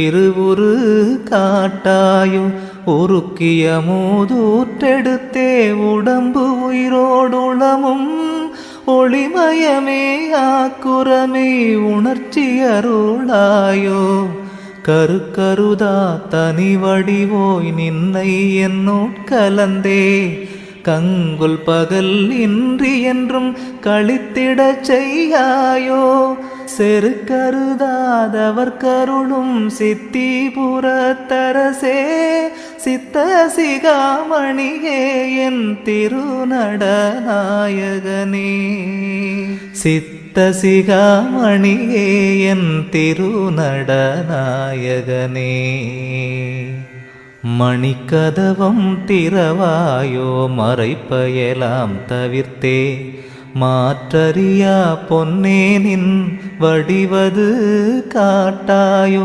திருவுரு காட்டாயும் உருக்கிய மூதூற்றெடுத்தே உடம்பு உயிரோடுளமும் ஒளிமயமே ஆக்குரமே உணர்ச்சி அருளாயோ. கருக்கருதா தனி வடிவோய் நின்னை என்னுட்கலந்தே கங்குல் பகல் இன்றி என்றும் கழித்திடச் செய்யாயோ. செருக்கருதாதவர் கருளும் சித்திபுரத்தரசே சித்த சிகாமணியே என் திருநடநாயகனே. சித்த சிகாமணியே என் திருநடநாயகனே. மணிக்கதவம் திறவாயோ மறைப்பயலாம் தவிர்த்தே. மாற்றறியா பொன்னேனின் வடிவது காட்டாயோ?